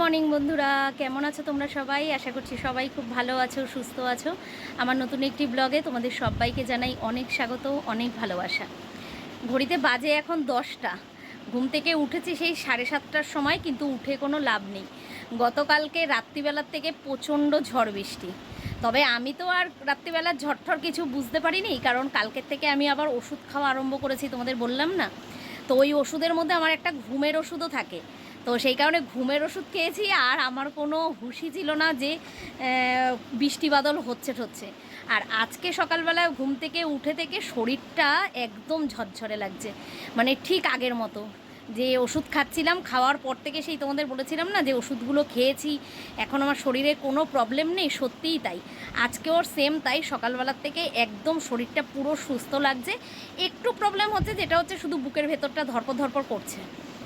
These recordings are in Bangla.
মর্নিং বন্ধুরা, কেমন আছো তোমরা সবাই? আশা করছি সবাই খুব ভালো আছো, সুস্থ আছো। আমার নতুন একটি ব্লগে তোমাদের সবাইকে জানাই অনেক স্বাগত, অনেক ভালোবাসা। ঘড়িতে বাজে এখন দশটা। ঘুম থেকে উঠেছি সেই সাড়ে সাতটার সময়, কিন্তু উঠে কোনো লাভ নেই। গতকালকে রাত্রিবেলার থেকে প্রচণ্ড ঝড় বৃষ্টি। তবে আমি তো আর রাত্রিবেলার ঝড়ঠর কিছু বুঝতে পারিনি, কারণ কালকের থেকে আমি আবার ওষুধ খাওয়া আরম্ভ করেছি তোমাদের বললাম না? তো ওই ওষুধের মধ্যে আমার একটা ঘুমের ওষুধও থাকে। তো সেই কারণে ঘুমের ওষুধ খেয়েছি আর আমার কোনো হুঁশি ছিল না যে বৃষ্টি বাদল হচ্ছে হচ্ছে আর আজকে সকালবেলায় ঘুম থেকে উঠে থেকে শরীরটা একদম ঝরঝরে লাগছে। মানে ঠিক আগের মতো। যে ওষুধ খাচ্ছিলাম, খাওয়ার পর থেকে সেই তোমাদের বলেছিলাম না যে ওষুধগুলো খেয়েছি, এখন আমার শরীরে কোনো প্রবলেম নেই, সত্যিই তাই। আজকেও সেম তাই, সকালবেলার থেকে একদম শরীরটা পুরো সুস্থ লাগছে। একটু প্রবলেম হচ্ছে, যেটা হচ্ছে শুধু বুকের ভেতরটা ধরপর ধরপর করছে।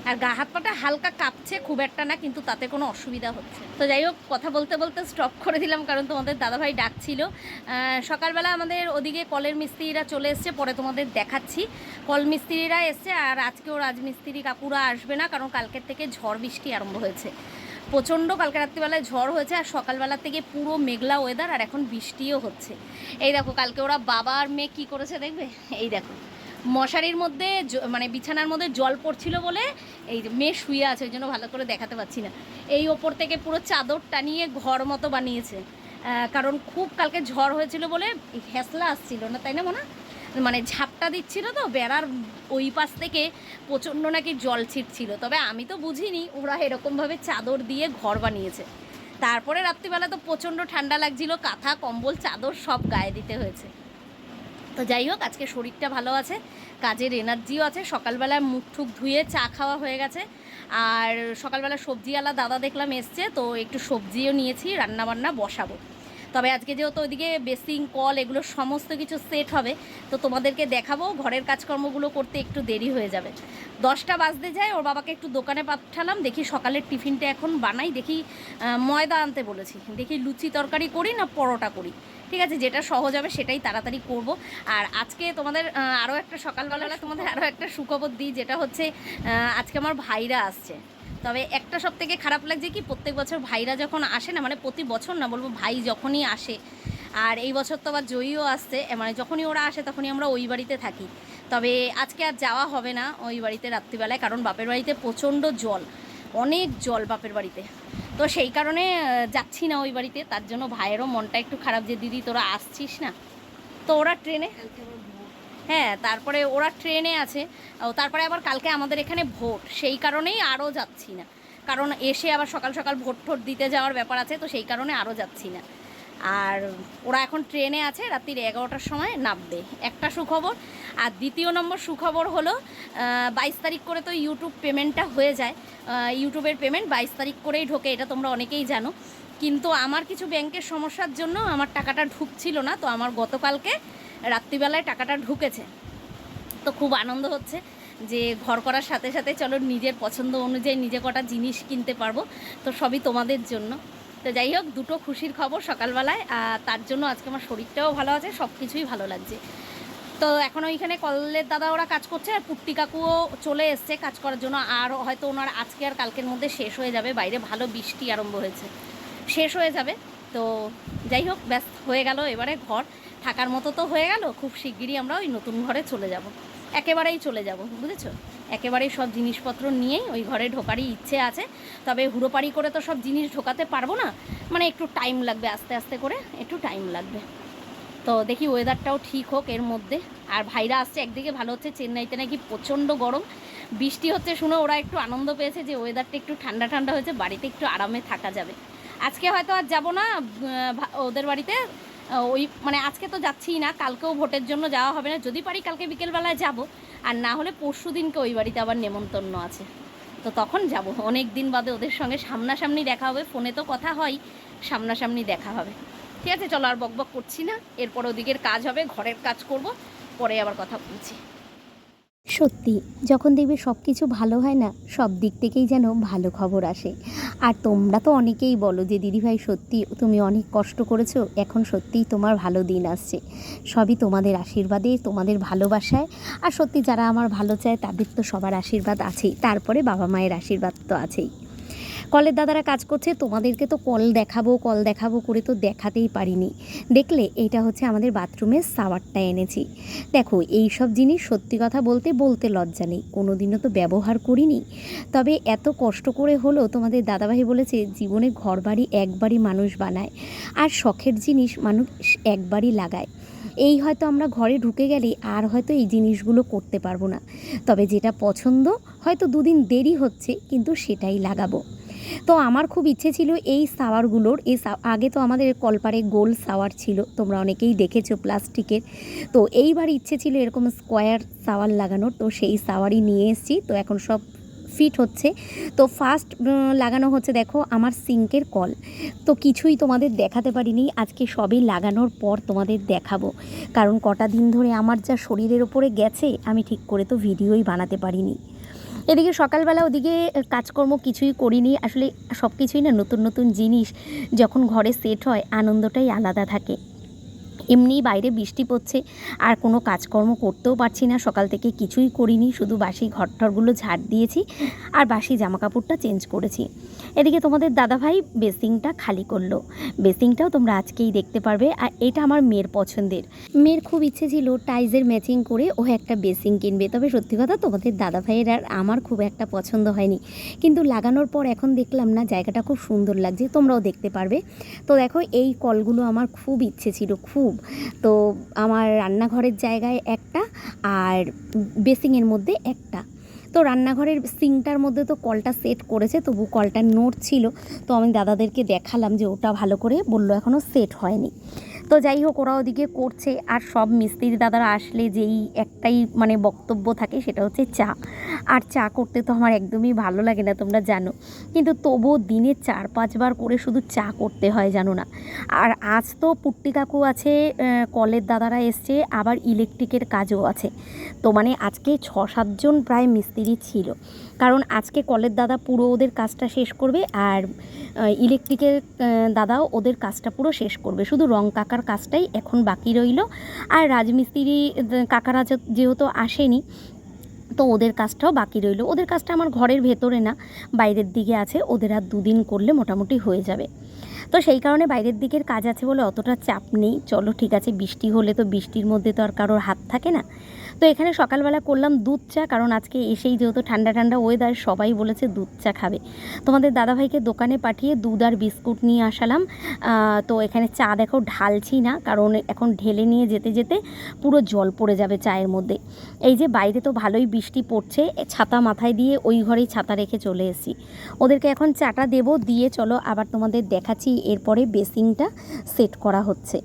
আর গা হাত পাটা হালকা কাঁপছে খুব একটা না, কিন্তু তাতে কোনো অসুবিধা হচ্ছে। তো যাই হোক, কথা বলতে বলতে স্টপ করে দিলাম, কারণ তোমাদের দাদাভাই ডাকছিল। সকালবেলা আমাদের ওদিকে কলের মিস্ত্রিরা চলে এসছে, পরে তোমাদের দেখাচ্ছি। কল মিস্ত্রিরা এসছে, আর আজকেও রাজমিস্ত্রি কাকুরা আসবে না, কারণ কালকের থেকে ঝড় বৃষ্টি আরম্ভ হয়েছে। প্রচণ্ড কালকে রাত্রিবেলায় ঝড় হয়েছে, আর সকালবেলা থেকে পুরো মেঘলা ওয়েদার আর এখন বৃষ্টিও হচ্ছে। এই দেখো, কালকে ওরা বাবা আর মেয়ে কী করেছে দেখবে? এই দেখো। মশারির মধ্যে মানে বিছানার মধ্যে জল পড়ছিল বলে এই যে মেয়ে শুয়ে আছে, ওই জন্য ভালো করে দেখাতে পাচ্ছি না। এই ওপর থেকে পুরো চাদর টানিয়ে ঘর মতো বানিয়েছে। কারণ খুব কালকে ঝড় হয়েছিল বলে হেসলা আসছিল না, তাই না মনে? মানে ঝাপটা দিচ্ছিল তো, বেড়ার ওই পাশ থেকে প্রচণ্ড নাকি জল ছিটছিল। তবে আমি তো বুঝিনি, ওরা এরকমভাবে চাদর দিয়ে ঘর বানিয়েছে। তারপরে রাত্রিবেলা তো প্রচণ্ড ঠান্ডা লাগছিল, কাঁথা, কম্বল, চাদর সব গায়ে দিতে হয়েছে। তো যাই হোক, আজকে শরীরটা ভালো আছে, কাজের এনার্জিও আছে, সকালবেলায় মুখ ঠুক ধুয়ে চা খাওয়া হয়ে গেছে। আর সকালবেলা সবজিওয়ালা দাদা দেখলাম এসছে, তো একটু সবজিও নিয়েছি, রান্নাবান্না বসাবো। তবে আজকে যেহেতু ওইদিকে বেসিং, কল এগুলো সমস্ত কিছু সেট হবে, তো তোমাদেরকে দেখাবো ঘরের কাজকর্মগুলো করতে একটু দেরি হয়ে যাবে। দশটা বাজতে যায়, ওর বাবাকে একটু দোকানে পাঠালাম, দেখি সকালের টিফিনটা এখন বানাই, দেখি ময়দা আনতে বলেছি। দেখি লুচি তরকারি করি না পরোটা করি। ঠিক আছে, যেটা সহজ হবে সেটাই তাড়াতাড়ি করব। আর আজকে তোমাদের আরও একটা সকালবেলা তোমাদের আরও একটা সুখবর দিই, যেটা হচ্ছে আজকে আমার ভাইরা আসছে। তবে একটা সব থেকে খারাপ লাগছে কি, প্রত্যেক বছর ভাইরা যখন আসে না মানে প্রতি বছর না, বলব ভাই যখনই আসে, আর এই বছর তো আবার জয়ীও আসছে মানে যখনই ওরা আসে তখনই আমরা ওই বাড়িতে থাকি। তবে আজকে আর যাওয়া হবে না ওই বাড়িতে রাত্রিবেলায়, কারণ বাপের বাড়িতে প্রচণ্ড জল, অনেক জল বাপের বাড়িতে। তো সেই কারণে যাচ্ছি না ওই বাড়িতে, তার জন্য ভাইয়েরও মনটা একটু খারাপ যে, দিদি, তোরা আসছিস না? তো ওরা ট্রেনে হ্যাঁ তারপরে ওরা ট্রেনে আছে। তারপরে আবার কালকে আমাদের এখানে ভোট। সেই কারণেই আরও যাচ্ছি না। কারণ এসে আবার সকাল সকাল ভোট ঠোট দিতে যাওয়ার ব্যাপার আছে, তো সেই কারণে আরও যাচ্ছি না। আর ওরা এখন ট্রেনে আছে, রাত্রির এগারোটার সময় নামবে। একটা সুখবর। আর দ্বিতীয় নম্বর সুখবর হলো বাইশ তারিখ করে তো ইউটিউব পেমেন্টটা হয়ে যায়। ইউটিউবের পেমেন্ট বাইশ তারিখ করেই ঢোকে, এটা তোমরা অনেকেই জানো। কিন্তু আমার কিছু ব্যাংকের সমস্যার জন্য আমার টাকাটা ঢুকছিল না, তো আমার গতকালকে রাত্রিবেলায় টাকাটা ঢুকেছে। তো খুব আনন্দ হচ্ছে যে ঘর করার সাথে সাথে চলো নিজের পছন্দ অনুযায়ী নিজে কটা জিনিস কিনতে পারব। তো সবই তোমাদের জন্য। তো যাই হোক, দুটো খুশির খবর সকালবেলায়, আর তার জন্য আজকে আমার শরীরটাও ভালো আছে সব কিছুই ভালো লাগছে। তো এখন ওইখানে কলের দাদা ওরা কাজ করছে, আর পুট্টি কাকুও চলে এসছে কাজ করার জন্য, আর হয়তো ওনার আজকে আর কালকের মধ্যে শেষ হয়ে যাবে, বাইরে ভালো বৃষ্টি আরম্ভ হয়েছে। শেষ হয়ে যাবে। তো যাই হোক ব্যাস হয়ে গেল এবারে ঘর। থাকার মতো তো হয়ে গেল, খুব শিগগিরই আমরা ওই নতুন ঘরে চলে যাব। একেবারেই চলে যাব, বুঝেছ? একেবারেই সব জিনিসপত্র নিয়েই ওই ঘরে ঢোকারই ইচ্ছে আছে, তবে হুড়োপাড়ি করে তো সব জিনিস ঢোকাতে পারব না মানে একটু টাইম লাগবে আস্তে আস্তে করে, একটু টাইম লাগবে। তো দেখি ওয়েদারটাও ঠিক হোক এর মধ্যে। আর ভাইরা আসছে একদিকে, ভালো হচ্ছে চেন্নাইতে নাকি প্রচণ্ড গরম। বৃষ্টি হচ্ছে শুনে ওরা একটু আনন্দ পেয়েছে যে ওয়েদারটা একটু ঠান্ডা ঠান্ডা হয়েছে, বাড়িতে একটু আরামে থাকা যাবে। আজকে হয়তো আর যাব না ওদের বাড়িতে ওই মানে আজকে তো যাচ্ছিই না, কালকেও ভোটের জন্য যাওয়া হবে না। যদি পারি কালকে বিকেলবেলায় যাব, আর না হলে পরশু দিনকে ওই বাড়িতে আবার নেমন্তন্ন আছে। তো তখন যাব। অনেক দিন বাদে ওদের সঙ্গে সামনাসামনি দেখা হবে। ফোনে তো কথা হয়, সামনাসামনি দেখা হবে। ঠিক আছে, চলো আর বকবক করছি না। এরপর ওদিকের কাজ হবে, ঘরের কাজ করব, পরে আবার কথা বলছি। সত্যি, যখন দেখবে সব কিছু ভালো হয় না, সব দিক থেকেই যেন ভালো খবর আসে। আর তোমরা তো অনেকেই বলো যে দিদিভাই সত্যি তুমি অনেক কষ্ট করেছ, এখন সত্যিই তোমার ভালো দিন আসছে। সবই তোমাদের আশীর্বাদে, তোমাদের ভালোবাসায়। আর সত্যি যারা আমার ভালো চায়, তাদের তো সবার আশীর্বাদ আছেই। তারপরে বাবা মায়ের আশীর্বাদ তো আছেই। কলের দাদারা কাজ করছে, তোমাদেরকে তো কল দেখাবো কল দেখাবো করে তো দেখাতেই পারিনি। দেখলে এইটা হচ্ছে আমাদের বাথরুমের সাওয়ারটা এনেছি। দেখো এই সব জিনিস সত্যি কথা বলতে বলতে লজ্জা নেই। কোনো দিনও তো ব্যবহার করিনি। তবে এত কষ্ট করে হলো তোমাদের দাদাভাই বলেছে, জীবনে ঘর বাড়ি একবারই মানুষ বানায়। আর শখের জিনিস মানুষ একবারই লাগায়। এই হয়তো আমরা ঘরে ঢুকে গেলে আর হয়তো এই জিনিসগুলো করতে পারব না। তবে যেটা পছন্দ, হয়তো দুদিন দেরি হচ্ছে, কিন্তু সেটাই লাগাবো। তো আমার খুব ইচ্ছে ছিল এই সাওয়ারগুলোর। এই আগে তো আমাদের কলপারে গোল সাওয়ার ছিল, তোমরা অনেকেই দেখেছ প্লাস্টিকের। তো এইবার ইচ্ছে ছিল এরকম স্কোয়ার সাওয়ার লাগানোর, তো সেই সাওয়ারই নিয়ে এসেছি। তো এখন সব ফিট হচ্ছে। তো ফার্স্ট লাগানো হচ্ছে দেখো আমার সিঙ্কের কল। তো কিছুই তোমাদের দেখাতে পারিনি, আজকে সবই লাগানোর পর তোমাদের দেখাবো। কারণ কটা দিন ধরে আমার যা শরীরের ওপরে গেছে, আমি ঠিক করে তো ভিডিওই বানাতে পারিনি। এদিকে সকালবেলা ওদিকে কাজকর্ম কিছুই করিনি। আসলে সব কিছুই না নতুন নতুন জিনিস যখন ঘরে সেট হয়, আনন্দটাই আলাদা থাকে। এমনি বাইরে বৃষ্টি পড়ছে, আর কোনো কাজকর্ম করতেও পারছি না। সকাল থেকে কিছুই করিনি, শুধু বাসি ঘরটরগুলো ঝাড় দিয়েছি আর বাসি জামা কাপড়টা চেঞ্জ করেছি। এদিকে তোমাদের দাদাভাই বেসিংটা খালি করল। বেসিংটাও তোমরা আজকেই দেখতে পারবে, আর এটা আমার মেয়ের পছন্দের। মেয়ের খুব ইচ্ছে ছিল টাইজের ম্যাচিং করে ও একটা বেসিং কিনবে, তবে সত্যি কথা তোমাদের দাদাভাইয়ের আর আমার খুব একটা পছন্দ হয়নি। কিন্তু লাগানোর পর এখন দেখলাম না, জায়গাটা খুব সুন্দর লাগছে, তোমরাও দেখতে পারবে। তো দেখো, এই কলগুলো আমার খুব ইচ্ছে ছিল, খুব। তো আমার রান্নাঘরের জায়গায় একটা আর বেসিংয়ের মধ্যে একটা। তো রান্নাঘরের সিংটার মধ্যে তো কলটা সেট করেছে, তবু কলটা নোট ছিল। তো আমি দাদাদেরকে দেখালাম যে ওটা ভালো করে, বলল এখনও সেট হয়নি। তো যাই হোক, ওরা ওদিকে করছে। আর সব মিস্ত্রি দাদারা আসলে যেই একটাই মানে বক্তব্য থাকে সেটা হচ্ছে চা। আর চা করতে তো আমার একদমই ভালো লাগে না, তোমরা জানো। কিন্তু তবুও দিনে চার, পাঁচবার করে শুধু চা করতে হয়, জানো না। আর আজ তো পুট্টি কাকু আছে কলের দাদারা এসছে, আবার ইলেকট্রিকের কাজও আছে। তো মানে আজকে ছ সাতজন প্রায় মিস্ত্রি ছিল। কারণ আজকে কলের দাদা পুরো ওদের কাজটা শেষ করবে আর ইলেকট্রিকের দাদাও ওদের কাজটা পুরো শেষ করবে। শুধু রং কাকার কাজটাই এখন বাকি রইল। আর রাজমিস্ত্রি কাকারা যেহেতু আসেনি, তো ওদের কাজটাও বাকি রইল। ওদের কাজটা আমার ঘরের ভেতরে না, বাইরের দিকে আছে। ওদের আর দুদিন করলে মোটামুটি হয়ে যাবে। তো সেই কারণে বাইরের দিকের কাজ আছে বলে অতটা চাপ নেই। চলো ঠিক আছে, বৃষ্টি হলে তো বৃষ্টির মধ্যে তো আর কারোর হাত থাকে না। তো এখানে সকালবেলা করলাম দুধ চা, কারণ আজকে এসেই যেহেতু ঠান্ডা ঠান্ডা ওয়েদার সবাই বলেছে দুধ চা খাবে। তোমাদের দাদাভাইকে দোকানে পাঠিয়ে দুধ আর বিস্কুট নিয়ে আসালাম। তো এখানে চা দেখো ঢালছি না, কারণ এখন ঢেলে নিয়ে যেতে যেতে পুরো জল পড়ে যাবে চায়ের মধ্যে। এই যে বাইরে তো ভালোই বৃষ্টি পড়ছে ছাতা মাথায় দিয়ে ওই ঘরেই ছাতা রেখে চলে এসেছি। ওদেরকে এখন চাটা দেব, দিয়ে চলো আবার তোমাদের দেখাচ্ছি, এরপরে বেসিংটা সেট করা হচ্ছে।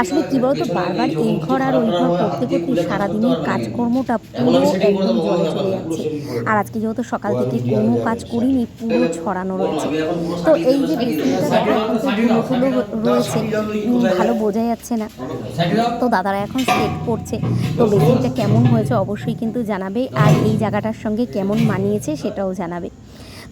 আসলে কী বলতো, বারবার এই ঘর আর ওই ঘর করতে করতে সারাদিনের কাজকর্মটা পুরো একদম জলে চলে যাচ্ছে। আর আজকে যেহেতু সকাল থেকে কোনো কাজ করিনি, পুরো ছড়ানো রয়েছে। তো এই যে বেসিংটা দেখো এখন তো ধুলো ধুলো রয়েছে ভালো বোঝা যাচ্ছে না। তো দাদারা এখন সেট করছে। তো বেসিনটা কেমন হয়েছে অবশ্যই কিন্তু জানাবে। আর এই জায়গাটার সঙ্গে কেমন মানিয়েছে সেটাও জানাবে।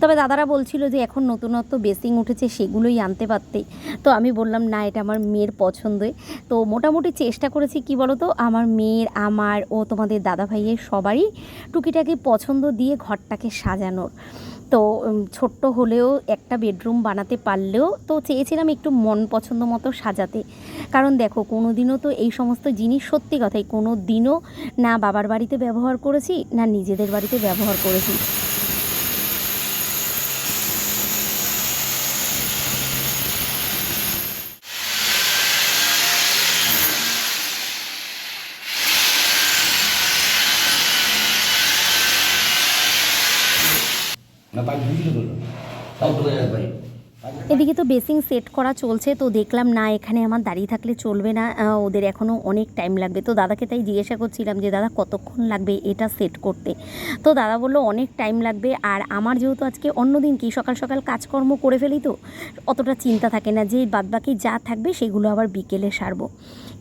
তবে দাদারা বলছিল যে এখন নতুনত্ব বেসিং উঠেছে, সেগুলোই আনতে পারতে। তো আমি বললাম, না, এটা আমার মেয়ের পছন্দই তো মোটামুটি চেষ্টা করেছি, কি বলো তো আমার মেয়ের, আমার ও তোমাদের দাদা ভাইয়ের সবারই টুকিটাকি পছন্দ দিয়ে ঘরটাকে সাজানোর। তো ছোট্ট হলেও একটা বেডরুম বানাতে পারলেও তো চেয়েছিলাম একটু মন পছন্দ মতো সাজাতে। কারণ দেখো কোনো দিনও তো এই সমস্ত জিনিস সত্যি কথাই কোনো দিনও না বাবার বাড়িতে ব্যবহার করেছি, না নিজেদের বাড়িতে ব্যবহার করেছি না পাইপ ঢুকিয়ে দেবো পাইপ ঢুকে যাবে পাইপ তো বেসিং সেট করা চলছে, তো দেখলাম না, এখানে আমার দাঁড়িয়ে থাকলে চলবে না ওদের এখনও অনেক টাইম লাগবে। তো দাদাকে তাই জিজ্ঞাসা করছিলাম যে, দাদা, কতক্ষণ লাগবে এটা সেট করতে? তো দাদা বলল, অনেক টাইম লাগবে। আর আমার যেহেতু আজকে অন্য দিন কি, সকাল সকাল কাজকর্ম করে ফেলি তো, অতটা চিন্তা থাকে না, যে বাদবাকি যা থাকবে সেগুলো আবার বিকেলে সারবো।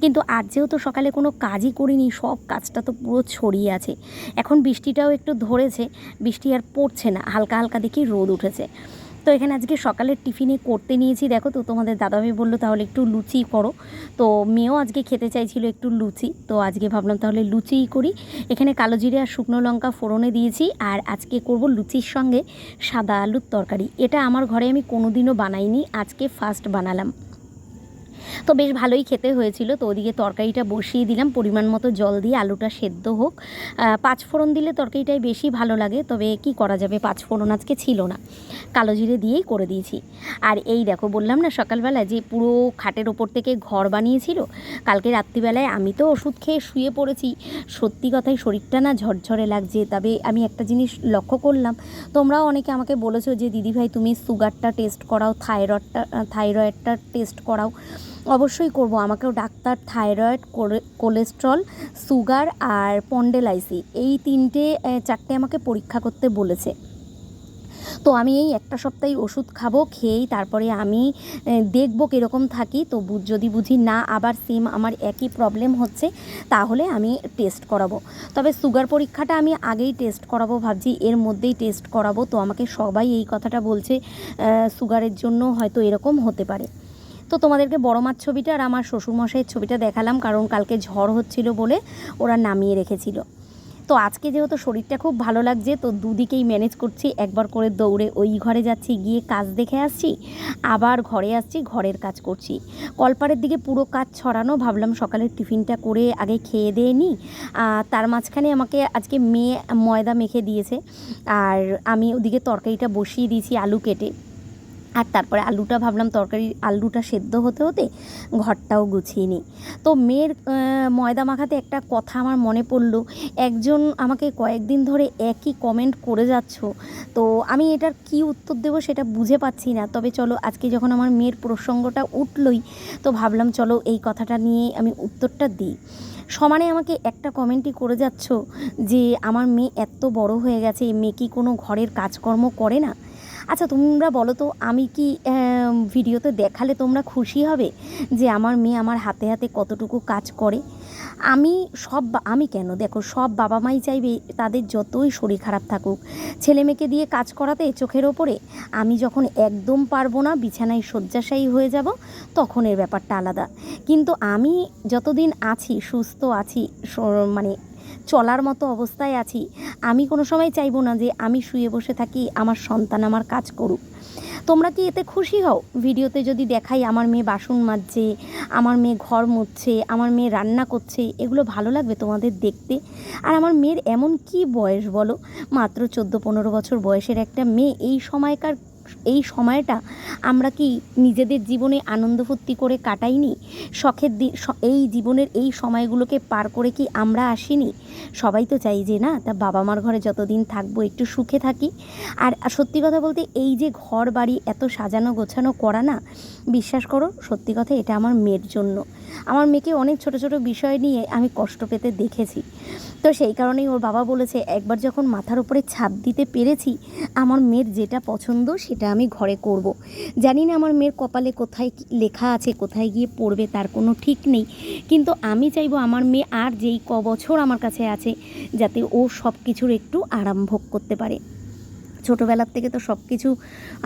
কিন্তু আজ যেহেতু সকালে কোনো কাজই করিনি, সব কাজটা তো পুরো ছড়িয়ে আছে। এখন বৃষ্টিটাও একটু ধরেছে, বৃষ্টি আর পড়ছে না, হালকা হালকা দেখি রোদ উঠেছে। তো এখানে আজকে সকালের টিফিনে করতে নিয়েছি। দেখো তো তোমাদের দাদাভাই বলল, তাহলে একটু লুচি করো। তো মেয়েও আজকে খেতে চাইছিল একটু লুচি। তো আজকে ভাবলাম তাহলে লুচিই করি। এখানে কালো জিরে আর শুকনো লঙ্কা ফোড়নে দিয়েছি আর আজকে করব লুচির সঙ্গে সাদা আলুর তরকারি। এটা আমার ঘরে আমি কোনোদিনও বানাইনি, আজকে ফার্স্ট বানালাম। তো বেশ ভালোই খেতে হয়েছিল। তো ওদিকে তরকারিটা বসিয়ে দিলাম। পরিমাণ মতো জল দিয়ে আলুটা সেদ্ধ হোক। পাঁচ ফোড়ন দিলে তরকারিটাই বেশি ভালো লাগে, তবে কি করা যাবে? পাঁচ ফোড়ন আজকে ছিল না। কালো জিরে দিয়েই করে দিয়েছি। আর এই দেখো, বললাম না সকালবেলা যে পুরো খাটের ওপর থেকে ঘর বানিয়েছিল, কালকে রাত্রিবেলায় আমি তো ওষুধ খেয়ে শুয়ে পড়েছি। সত্যি কথাই শরীরটা না ঝরঝরে লাগছে, তবে আমি একটা জিনিস লক্ষ্য করলাম। তোমরাও অনেকে আমাকে বলেছ যে, দিদিভাই, তুমি সুগারটা টেস্ট করাও থাইরয়েডটা থাইরয়েডটা টেস্ট করাও। অবশ্যই করব। আমাকেও ডাক্তার, থাইরয়েড কোলেস্ট্রল, সুগার আর পন্ডেলাইসি এই তিনটে চারটে আমাকে পরীক্ষা করতে বলেছে। তো আমি এই একটা সপ্তাহে ওষুধ খাব, খেয়েই তারপরে আমি দেখব কীরকম থাকি। তো যদি বুঝি না, আবার সেম আমার একই প্রবলেম হচ্ছে, তাহলে আমি টেস্ট করাবো। তবে সুগার পরীক্ষাটা আমি আগেই টেস্ট করাবো ভাবছি, এর মধ্যেই টেস্ট করাবো। তো আমাকে সবাই এই কথাটা বলছে সুগারের জন্য হয়তো এরকম হতে পারে। তো তোমাদেরকে বড় মাছ ছবিটা আর আমার শ্বশুরমশাইয়ের ছবিটা দেখালাম, কারণ কালকে ঝড় হচ্ছিল বলে ওরা নামিয়ে রেখেছিল। তো আজকে যেহেতু শরীরটা খুব ভালো লাগছে, তো দুদিকেই ম্যানেজ করছি, একবার করে দৌড়ে ওই ঘরে যাচ্ছি, গিয়ে কাজ দেখে আসছি, আবার ঘরে আসছি, ঘরের কাজ করছি। কলপারের দিকে পুরো কাজ ছড়ানো, ভাবলাম সকালের টিফিনটা করে আগে খেয়ে দিয়ে নিই। তার মাঝখানে আমাকে আজকে মেয়ে ময়দা মেখে দিয়েছে, আর আমি ওদিকে তরকারিটা বসিয়ে দিয়েছি আলু কেটে। আর তারপরে আলুটা ভাবলাম তরকারি আলুটা সেদ্ধ হতে হতে ঘরটাও গুছিয়ে নিই। তো মেয়ের ময়দা মাখাতে একটা কথা আমার মনে পড়ল, একজন আমাকে কয়েকদিন ধরে একই কমেন্ট করে যাচ্ছ, তো আমি এটার কি উত্তর দেবো সেটা বুঝে পাচ্ছি না। তবে চলো আজকে যখন আমার মেয়ের প্রসঙ্গটা উঠলই, তো ভাবলাম চলো এই কথাটা নিয়ে আমি উত্তরটা দিই। সমানে আমাকে একটা কমেন্টই করে যাচ্ছ যে, আমার মেয়ে এত বড় হয়ে গেছে মেয়ে কি কোনো ঘরের কাজকর্ম করে না? আচ্ছা তোমরা বলো তো, আমি কি ভিডিওতে দেখালে তোমরা খুশি হবে যে আমার মেয়ে আমার হাতে হাতে কতটুকু কাজ করে? আমি সব আমি কেন? দেখো, সব বাবা মাই চাইবে তাদের যতই শরীর খারাপ থাকুক। ছেলে মেয়েকে দিয়ে কাজ করাতে চোখের ওপরে আমি যখন একদম পারব না, বিছানায় শয্যাশায়ী হয়ে যাব, তখন এর ব্যাপারটা আলাদা। কিন্তু আমি যতদিন আছি, সুস্থ আছি মানে চলার মতো অবস্থায় আছি, আমি কোনো সময় চাইব না যে আমি শুয়ে বসে থাকি, আমার সন্তান আমার কাজ করুক। তোমরা কি এতে খুশি হও? ভিডিওতে যদি দেখাই আমার মেয়ে বাসন মাজছে, আমার মেয়ে ঘর মুছছে, আমার মেয়ে রান্না করছে, এগুলো ভালো লাগবে তোমাদের দেখতে? আর আমার মেয়ের এমন কি বয়স বলো? মাত্র চোদ্দ পনেরো বছর বয়সের একটা মেয়ে এই সময়কার এই সময়টা আমরা কি নিজেদের জীবনে আনন্দ ফুর্তি করে কাটাইনি? শখের দিন এই জীবনের এই সময়গুলোকে পার করে কি আমরা আসিনি? সবাই তো চাই যে না, তা বাবা মার ঘরে যতদিন থাকব একটু সুখে থাকি। আর সত্যি কথা বলতে এই যে ঘর বাড়ি এত সাজানো গোছানো করা না, বিশ্বাস করো সত্যি কথা এটা আমার মেয়ের জন্য। আমার মেয়েকে অনেক ছোট ছোট বিষয় নিয়ে আমি কষ্ট পেতে দেখেছি। তো সেই কারণেই ওর বাবা বলেছে, একবার যখন মাথার উপরে ছাপ দিতে পেরেছি, আমার মেয়ের যেটা পছন্দ সেটা আমি ঘরে করব। জানি না আমার মেয়ের কপালে কোথায় লেখা আছে, কোথায় গিয়ে পড়বে তার কোনো ঠিক নেই। কিন্তু আমি চাইব আমার মেয়ে আর যেই ক বছর আমার কাছে আছে, যাতে ও সব কিছুর একটু আরাম ভোগ করতে পারে। ছোটোবেলার থেকে তো সব কিছু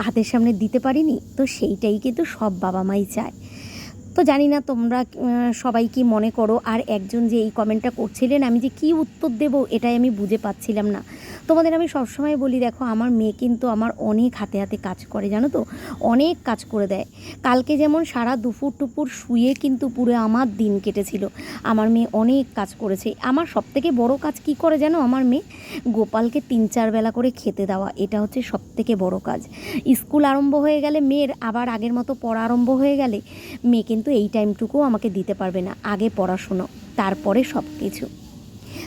হাতের সামনে দিতে পারিনি, তো সেইটাই কিন্তু সব বাবা মাই চায়। তো জানি না তোমরা সবাই কি মনে করো? আর একজন যে এই কমেন্টটা করছিলেন, আমি যে কি উত্তর দেব এটাই আমি বুঝে পাচ্ছিলাম না। তোমাদের আমি সবসময় বলি, দেখো, আমার মেয়ে কিন্তু আমার অনেক হাতে হাতে কাজ করে, জানো তো? অনেক কাজ করে দেয়। কালকে যেমন সারা দুপুর টুপুর শুয়ে কিন্তু পুরো আমার দিন কেটেছিল। আমার মেয়ে অনেক কাজ করেছে। আমার সবথেকে বড় কাজ কি করে জানো আমার মেয়ে? গোপালকে তিন চার বেলা করে খেতে দেওয়া, এটা হচ্ছে সবথেকে বড় কাজ। স্কুল আরম্ভ হয়ে গেলে মেয়ের আবার আগের মতো পড়া আরম্ভ হয়ে গেলে মেয়ে কিন্তু এই টাইমটুকুও আমাকে দিতে পারবে না। আগে পড়াশুনো, তারপরে সব কিছু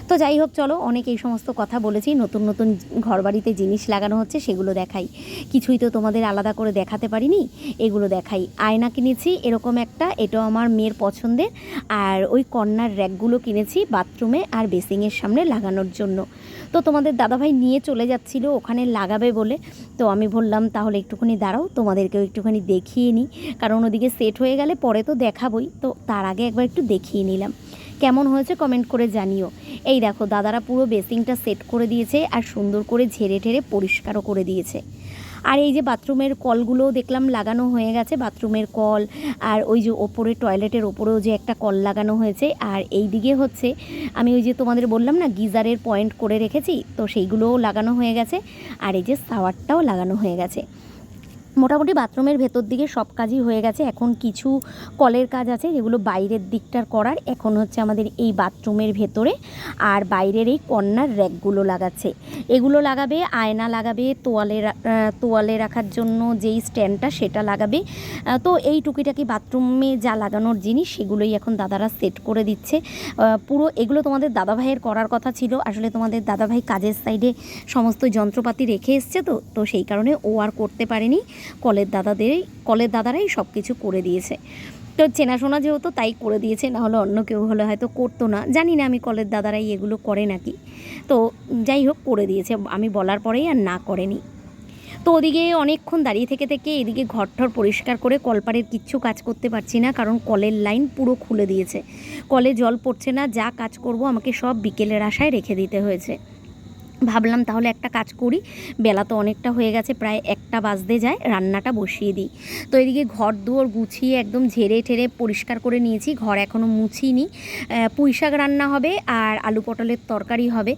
তো যাই হোক, চলো অনেক এই সমস্ত কথা বলেছি। নতুন নতুন ঘরবাড়িতে জিনিস লাগানো হচ্ছে, সেগুলো দেখাই। কিছুই তো তোমাদের আলাদা করে দেখাতে পারিনি, এগুলো দেখাই। আয়না কিনেছি, এরকম একটা, এটাও আমার মেয়ের পছন্দের। আর ওই কর্নার র্যাকগুলো কিনেছি বাথরুমে আর বেসিংয়ের সামনে লাগানোর জন্য। তো তোমাদের দাদাভাই নিয়ে চলে যাচ্ছিল, ওখানে লাগাবে বলে। তো আমি বললাম, তাহলে একটুখানি দাঁড়াও, তোমাদেরকেও একটুখানি দেখিয়ে নিই কারণ ওদিকে সেট হয়ে গেলে পরে তো দেখাবই। তো তার আগে একবার একটু দেখিয়ে নিলাম। কেমন হয়েছে কমেন্ট করে জানিও। এই দেখো, দাদারা পুরো বেসিংটা সেট করে দিয়েছে আর সুন্দর করে ঝেড়ে ঠেড়ে পরিষ্কারও করে দিয়েছে। আর এই যে বাথরুমের কলগুলো দেখলাম লাগানো হয়ে গেছে, বাথরুমের কল আর ওই যে ওপরে টয়লেটের ওপরেও যে একটা কল লাগানো হয়েছে। আর এই দিকে হচ্ছে, আমি ওই যে তোমাদের বললাম না, গিজারের পয়েন্ট করে রেখেছি, তো সেইগুলোও লাগানো হয়ে গেছে। আর এই যে সাওয়ারটাও লাগানো হয়ে গেছে। মোটামুটি বাথরুমের ভেতর দিকে সব কাজই হয়ে গেছে। এখন কিছু কলের কাজ আছে, যেগুলো বাইরের দিকটার করার। এখন হচ্ছে আমাদের এই বাথরুমের ভেতরে। আর বাইরের এই কর্নার র্যাকগুলো লাগাচ্ছে। এগুলো লাগাবে, আয়না লাগাবে, তোয়ালে তোয়ালে রাখার জন্য যেই স্ট্যান্ডটা সেটা লাগাবে। তো এই টুকিটাকি বাথরুমে যা লাগানোর জিনিস, সেগুলোই এখন দাদারা সেট করে দিচ্ছে। পুরো এগুলো তোমাদের দাদাভাইয়ের করার কথা ছিল। আসলে তোমাদের দাদাভাই কাজের সাইডে সমস্ত যন্ত্রপাতি রেখে এসছে তো তো সেই কারণে ও আর করতে পারেনি। কলের দাদাদের, কলের দাদারাই সব কিছু করে দিয়েছে। তো চেনাশোনা যেহেতু তাই করে দিয়েছে, না হলে অন্য কেউ হলে হয়তো করতো না। জানি না আমি কলের দাদারাই এগুলো করে নাকি। তো যাই হোক, করে দিয়েছে। আমি বলার পরেই আর না করেনি। তো ওদিকে অনেকক্ষণ দাঁড়িয়ে থেকে থেকে এদিকে ঘরঠর পরিষ্কার করে কলপাড়ের কিচ্ছু কাজ করতে পারছি না, কারণ কলের লাইন পুরো খুলে দিয়েছে। কলে জল পড়ছে না, যা কাজ করব আমাকে সব বিকেলের আশায় রেখে দিতে হয়েছে। ভাবলাম তাহলে একটা কাজ করি। বেলা তো অনেকটা হয়ে গেছে, প্রায় একটা বাজতে যায়, রান্নাটা বসিয়ে দিই। তো এদিকে ঘর দুয়ার গুছিয়ে একদম ঝেড়ে ঠেড়ে পরিষ্কার করে নিয়েছি, ঘর এখনও মুছিনি। পুঁই শাক রান্না হবে আর আলু পটলের তরকারি হবে।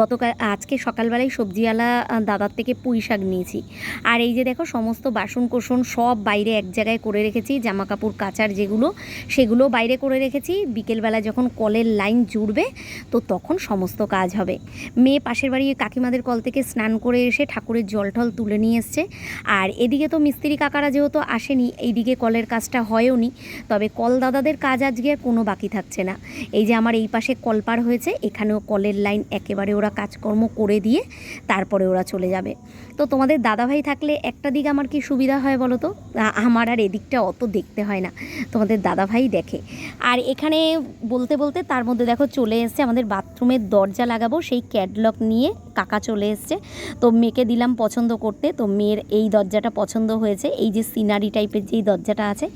গতকাল, আজকে সকালবেলায় সবজিওয়ালা দাদার থেকে পুঁই শাক নিয়েছি। আর এই যে দেখো, সমস্ত বাসন কোসন সব বাইরে এক জায়গায় করে রেখেছি জামা কাপড় কাচার যেগুলো, সেগুলো বাইরে করে রেখেছি। বিকেলবেলা যখন কলের লাইন জুড়বে, তো তখন সমস্ত কাজ হবে। মেয়ে পাশের বাড়ি কাকিমাদের কল থেকে স্নান করে এসে ঠাকুরের জল টল তুলে নিয়ে এসছে। আর এদিকে তো মিস্ত্রি কাকারা যেহেতু আসেনি, এইদিকে কলের কাজটা হয়ও নি। তবে কল দাদাদের কাজ আজকে আর কোনো বাকি থাকছে না। এই যে আমার এই পাশে কল পার হয়েছে, এখানেও কলের লাইন একেবারে ওরা কাজকর্ম করে দিয়ে তারপরে ওরা চলে যাবে। তো তোমাদের দাদাভাই থাকলে একটা দিক আমার কি সুবিধা হয় বলো তো? আমার আর এদিকটা অত দেখতে হয় না। তোমাদের দাদাভাই দেখে। আর এখানে বলতে বলতে তার মধ্যে দেখো চলে এসছে আমাদের বাথরুমের দরজা লাগাবো, সেই ক্যাডলক নিয়ে কাকা চলে এসছে। তো মেয়েকে দিলাম পছন্দ করতে। তো মেয়ের এই দরজাটা পছন্দ হয়েছে। এই যে সিনারি টাইপের যেই দরজাটা আছে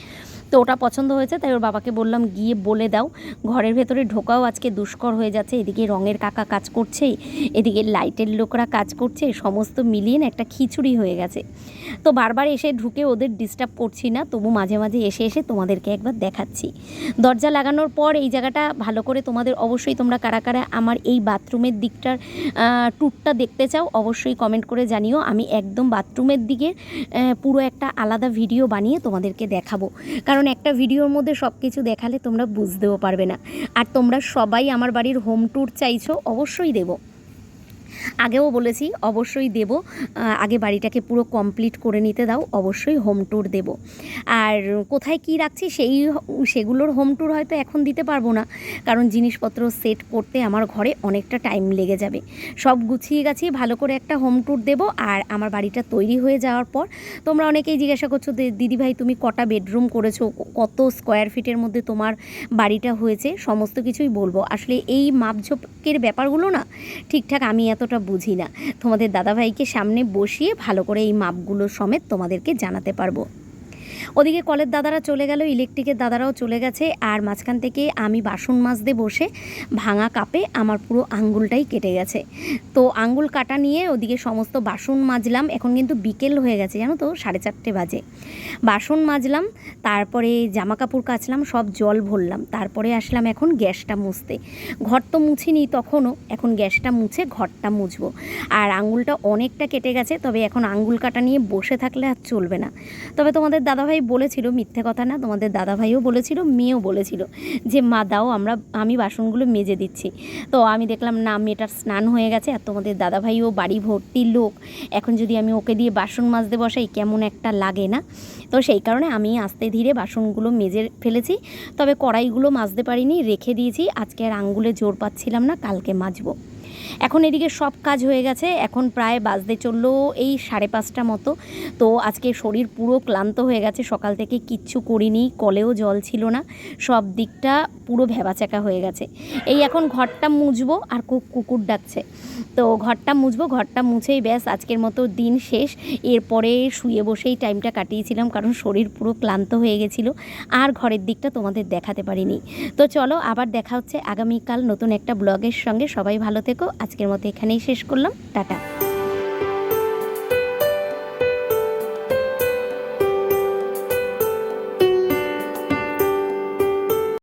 তো ওটা পছন্দ হয়েছে, তাই ওর বাবাকে বললাম, গিয়ে বলে দাও, ঘরের ভেতরে ঢোকাও, আজকে দুষ্কর হয়ে যাচ্ছে, এদিকে রঙের কাকা কাজ করছে এদিকে লাইটের লোকরা কাজ করছে, সমস্ত মিলিয়ে না একটা খিচুড়ি হয়ে গেছে। তো বারবার এসে ঢুকে ওদের ডিস্টার্ব করছি না, তবু মাঝে মাঝে এসে এসে তোমাদেরকে একবার দেখাচ্ছি। দরজা লাগানোর পর এই জায়গাটা ভালো করে তোমাদের অবশ্যই তোমরা কারা কারা আমার এই বাথরুমের দিকটার ট্যুরটা দেখতে চাও, অবশ্যই কমেন্ট করে জানিও। আমি একদম বাথরুমের দিকে পুরো একটা আলাদা ভিডিও বানিয়ে তোমাদেরকে দেখাবো। কারণ একটা ভিডিওর মধ্যে সব কিছু দেখালে তোমরা বুঝতেও পারবে না। আর তোমরা সবাই আমার বাড়ির হোম ট্যুর চাইছো, অবশ্যই দেবো। আগেও বলেছি, অবশ্যই দেব। আগে বাড়িটাকে পুরো কমপ্লিট করে নিতে দাও, অবশ্যই হোম ট্যুর দেব। আর কোথায় কি রাখছি, সেই সেগুলোর হোম ট্যুর হয়তো এখন দিতে পারব না, কারণ জিনিসপত্র সেট করতে আমার ঘরে অনেকটা টাইম লেগে যাবে। সব গুছিয়ে গাছিয়ে ভালো করে একটা হোম ট্যুর দেব, আর আমার বাড়িটা তৈরি হয়ে যাওয়ার পর তোমরা অনেকেই জিজ্ঞাসা করছ দিদিভাই তুমি কটা বেডরুম করেছ? কত স্কোয়ার ফিটের মধ্যে তোমার বাড়িটা হয়েছে? সমস্ত কিছুই বলব। আসলে এই মাপঝোপের ব্যাপারগুলো না, ঠিকঠাক আমি এতটা বুঝি না। তোমাদের দাদাভাইকে সামনে বসিয়ে ভালো করে এই মাপগুলো সমেত তোমাদেরকে জানাতে পারব। ওদিকে কলের দাদারা চলে গেল, ইলেকট্রিকের দাদারাও চলে গেছে, আর মাঝখান থেকে আমি বাসন মাজতে বসে ভাঙা কাপে আমার পুরো আঙ্গুলটাই কেটে গেছে। তো আঙ্গুল কাটা নিয়ে ওদিকে সমস্ত বাসন মাজলাম, এখন কিন্তু বিকেল হয়ে গেছে, জানো তো, সাড়ে চারটে বাজে। বাসন মাজলাম, তারপরে জামা কাপড় কাচলাম, সব জল ভরলাম, তারপরে আসলাম এখন গ্যাসটা মুছতে। ঘর তো মুছিনি তখনও, এখন গ্যাসটা মুছে ঘরটা মুছবো। আর আঙ্গুলটা অনেকটা কেটে গেছে, তবে এখন আঙ্গুল কাটা নিয়ে বসে থাকলে আর চলবে না। তবে তোমাদের দাদাভাই বলেছিল, মিথ্যে কথা না, তোমাদের দাদাভাইও বলেছিল, মেয়েও বলেছিল যে, মা, দাও, আমরা, আমি বাসনগুলো মেজে দিচ্ছি। তো আমি দেখলাম, না, মেয়েটার স্নান হয়ে গেছে আর তোমাদের দাদাভাইও বাড়ি ভর্তি লোক। এখন যদি আমি ওকে দিয়ে বাসন মাজতে বসাই, কেমন একটা লাগে না? তো সেই কারণে আমি আস্তে ধীরে বাসনগুলো মেজে ফেলেছি, তবে কড়াইগুলো মাজতে পারিনি, রেখে দিয়েছি। আজকে আর আঙ্গুলে জোর পাচ্ছিলাম না, কালকে মাজবো। এখন এদিকে সব কাজ হয়ে গেছে। এখন প্রায় বাজতে চলল এই সাড়ে পাঁচটা মতো। তো আজকে শরীর পুরো ক্লান্ত হয়ে গেছে। সকাল থেকে কিচ্ছু করিনি, কলেও জল ছিল না। সব দিকটা পুরো ভেবাচাকা হয়ে গেছে। এই এখন ঘরটা মুছবো আর কুকুর ডাকছে। তো ঘরটা মুছবো, ঘরটা মুছেই ব্যাস, আজকের মতো দিন শেষ। এরপরে শুয়ে বসেই টাইমটা কাটিয়েছিলাম কারণ শরীর পুরো ক্লান্ত হয়ে গেছিল। আর ঘরের দিকটা তোমাদের দেখাতে পারিনি। তো চলো আবার দেখা হচ্ছে আগামীকাল নতুন একটা ব্লগের সঙ্গে। সবাই ভালো থেকো। আজকের মতো এখানেই শেষ করলাম টাটা।